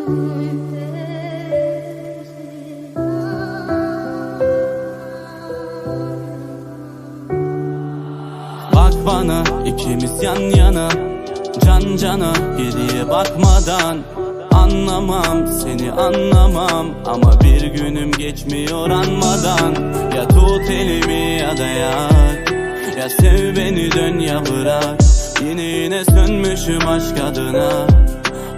Bak bana ikimiz yan yana Can cana geriye bakmadan Anlamam seni anlamam. Ama bir günüm geçmiyor anmadan. Ya tut elimi ya da yak Ya sev beni dön ya bırak. Yine yine sönmüşüm aşk adına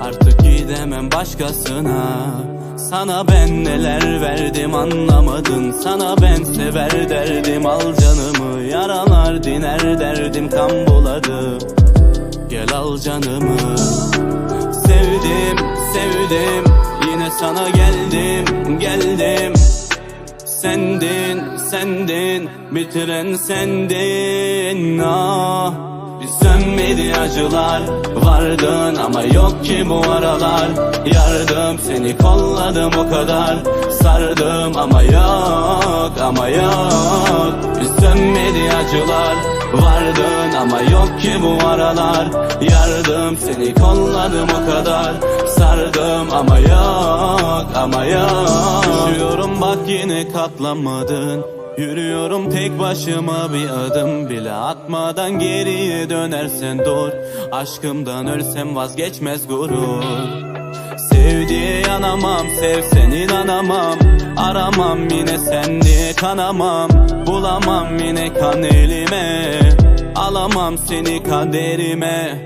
Artık gidemem başkasına. Sana ben neler verdim anlamadın. Sana ben sever derdim al canımı. Yaralar diner derdim kan buladı Gel al canımı. Sevdim sevdim. Yine sana geldim geldim. Sendin sendin. Bitiren sendin ah sönmedi acılar Vardın ama yok ki bu aralar. Yardım seni kolladım o kadar. Sardım ama yok ama yok. Sönmedi acılar Vardın ama yok ki bu aralar. Yardım seni kolladım o kadar. Sardım ama yok ama yok. Düşüyorum bak yine katlanmadın Yürüyorum tek başıma bir adım bile atmadan geriye dönersen dur. Aşkımdan ölsem vazgeçmez gurur. Sev diye yanamam sevsen inanamam. Aramam yine sen diye kanamam. Bulamam yine kan elime. Alamam seni kaderime